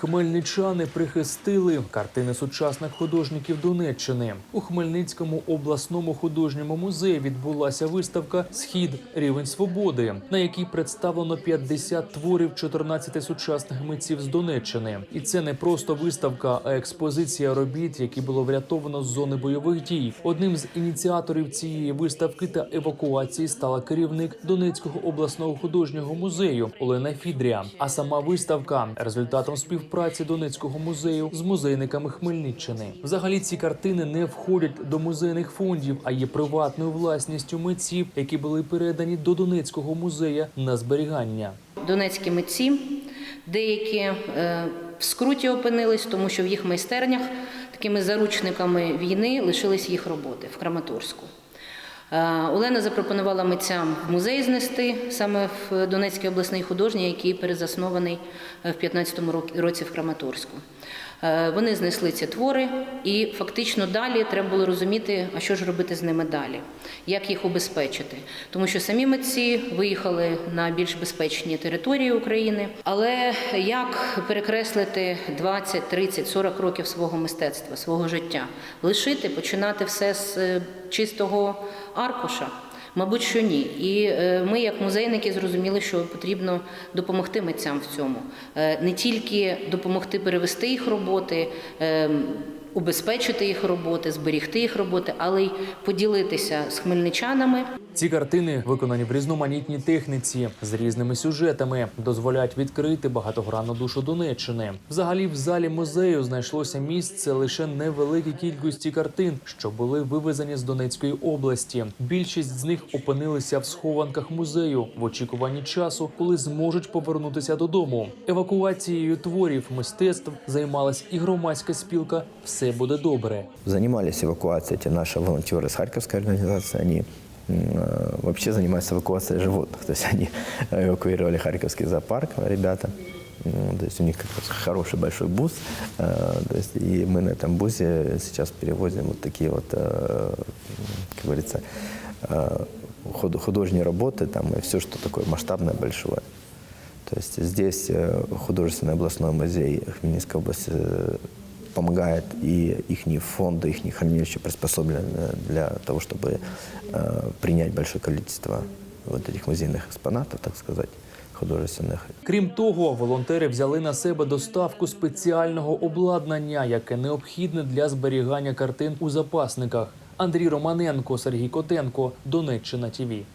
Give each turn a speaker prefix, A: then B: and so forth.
A: Хмельничани прихистили картини сучасних художників Донеччини. У Хмельницькому обласному художньому музеї відбулася виставка Схід рівень свободи, на якій представлено 50 творів 14 сучасних митців з Донеччини. І це не просто виставка, а експозиція робіт, які було врятовано з зони бойових дій. Одним з ініціаторів цієї виставки та евакуації стала керівник Донецького обласного художнього музею Олена Фідрія. А сама виставка результатом співпраці Донецького музею з музейниками Хмельниччини. Взагалі ці картини не входять до музейних фондів, а є приватною власністю митців, які були передані до Донецького музею на зберігання.
B: Донецькі митці, деякі е, в скруті опинились, тому що в їх майстернях такими заручниками війни лишились їх роботи в Краматорську. Е, Олена запропонувала митцям музей знести саме в Донецький обласний художній, який перезаснований е, в 15-му році в Краматорську. Е, Вони знесли ці твори, і фактично далі треба було розуміти, а що ж робити з ними далі, як їх убезпечити. Тому що самі митці виїхали на більш безпечні території України. Але як перекреслити 20, 30, 40 років свого мистецтва, свого життя, лишити, починати все з чистого аркуша? Мабуть, що ні. І е, ми, як музейники, зрозуміли, що потрібно допомогти митцям в цьому. Е, Не тільки допомогти перевести їх роботи, е, убезпечити їх роботи, зберігти їх роботи, але й поділитися з хмельничанами
A: Ці картини, виконані в різноманітній техніці з різними сюжетами, дозволяють відкрити багатогранну душу Донеччини. Взагалі, в залі музею знайшлося місце лише невеликій кількості картин, що були вивезені з Донецької області. Більшість з них опинилися в схованках музею в очікуванні часу, коли зможуть повернутися додому. Евакуацією творів мистецтв займалась і громадська спілка Все буде добре.
C: Занимались эвакуацией эти наши волонтеры с Харьковской организации. Они м, э, вообще занимаются эвакуацией животных. То есть они эвакуировали Харьковский зоопарк, ребята. М, То есть у них как раз хороший большой бус. Э, То есть и мы на этом бусе сейчас перевозим вот такие вот, э, как говорится, э, худ- художественные работы там, и все, что такое масштабное, большое. То есть здесь э, художественный областной музей Хмельницкой области э, помогает, и их фонды, их хранилища приспособлены для того, чтобы э, принять большое количество вот этих музейных экспонатов, так сказать, художественных.
A: Крім того, волонтери взяли на себе доставку спеціального обладнання, яке необхідне для зберігання картин у запасниках. Андрій Романенко, Сергій Котенко, Донеччина ТІВІ.